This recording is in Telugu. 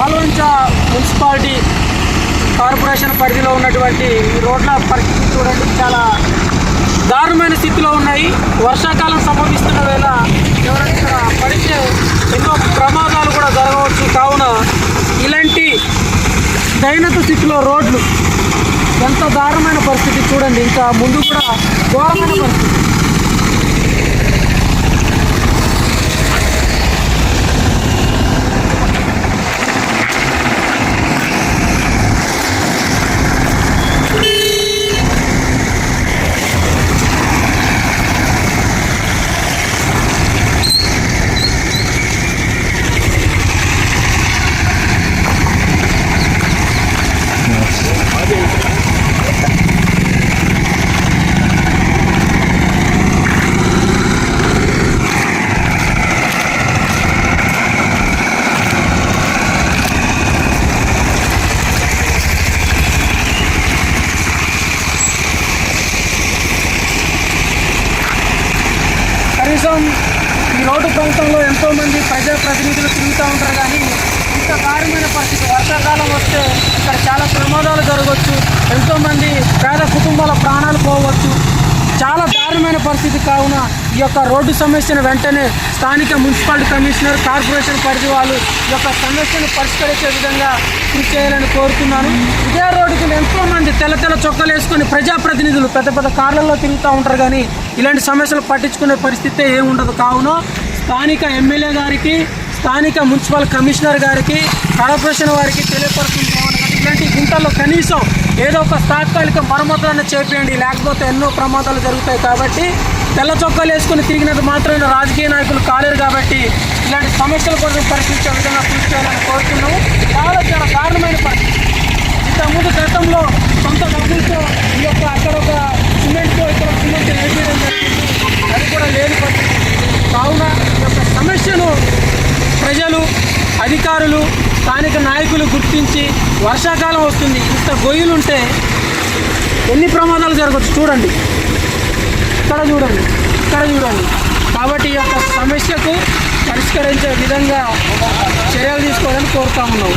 మున్సిపాలిటీ కార్పొరేషన్ పరిధిలో ఉన్నటువంటి ఈ రోడ్ల పరిస్థితి చూడండి చాలా దారుణమైన స్థితిలో ఉన్నాయి. వర్షాకాలం సంభవిస్తున్న వేళ ఎవరైనా పడితే ఎన్నో ప్రమాదాలు కూడా జరగవచ్చు. కావున ఇలాంటి దైనత స్థితిలో రోడ్లు ఎంత దారుణమైన పరిస్థితి చూడండి ఇంకా ముందు కూడా ఘోరమైన పరిస్థితి. కనీసం ఈ రోడ్డు ప్రాంతంలో ఎంతో మంది ప్రజాప్రతినిధులు తిరుగుతూ ఉంటారు కానీ ఇంత దారుణమైన పరిస్థితి వర్షాకాలం వస్తే ఇక్కడ చాలా ప్రమాదాలు జరగవచ్చు. ఎంతో మంది పేద కుటుంబాల ప్రాణాలు చాలా పరిస్థితి కావున ఈ యొక్క రోడ్డు సమస్యను వెంటనే స్థానిక మున్సిపాలిటీ కమిషనర్ కార్పొరేషన్ పరిధి వాళ్ళు ఈ యొక్క సమస్యను పరిష్కరించే విధంగా కృషి చేయాలని కోరుతున్నాను. ఇదే రోడ్డుకి ఎంతో మంది తెల్ల తెల్ల చొక్కలు వేసుకొని ప్రజాప్రతినిధులు పెద్ద పెద్ద కార్లలో తిరుగుతూ ఉంటారు కానీ ఇలాంటి సమస్యలు పట్టించుకునే పరిస్థితి ఏమి ఉండదు. కావున స్థానిక ఎమ్మెల్యే గారికి స్థానిక మున్సిపల్ కమిషనర్ గారికి కార్పొరేషన్ వారికి తెలియపరుస్తుంది ఇలాంటి గుంటల్లో కనీసం ఏదో ఒక తాత్కాలిక మరమ్మతులను చేపేయండి. లేకపోతే ఎన్నో ప్రమాదాలు జరుగుతాయి కాబట్టి తెల్ల చొక్కాలు వేసుకుని తిరిగినది మాత్రమే రాజకీయ నాయకులు కాలేరు కాబట్టి ఇలాంటి సమస్యల కోసం పరిశీలించే విధంగా కృషి చేయాలని కోరుతున్నాము. చాలా చాలా దారుణమైన పరిస్థితి. ఇంతకుముందు గతంలో సొంత డబ్బులతో ఈ యొక్క అక్కడ ఒక సిమెంట్తో ఇక్కడ సిమెంట్ వేసేయడం జరిగింది. అది కూడా లేని పరిస్థితి. కావున ఈ యొక్క సమస్యను ప్రజలు అధికారులు స్థానిక నాయకులు గుర్తించి వర్షాకాలం వస్తుంది ఇంత గొయ్యలుంటే ఎన్ని ప్రమాదాలు జరగచ్చు చూడండి. ఇక్కడ చూడండి ఇక్కడ చూడండి. కాబట్టి ఈ యొక్క సమస్యకు పరిష్కరించే విధంగా చర్యలు తీసుకోవాలని కోరుతా ఉన్నాం.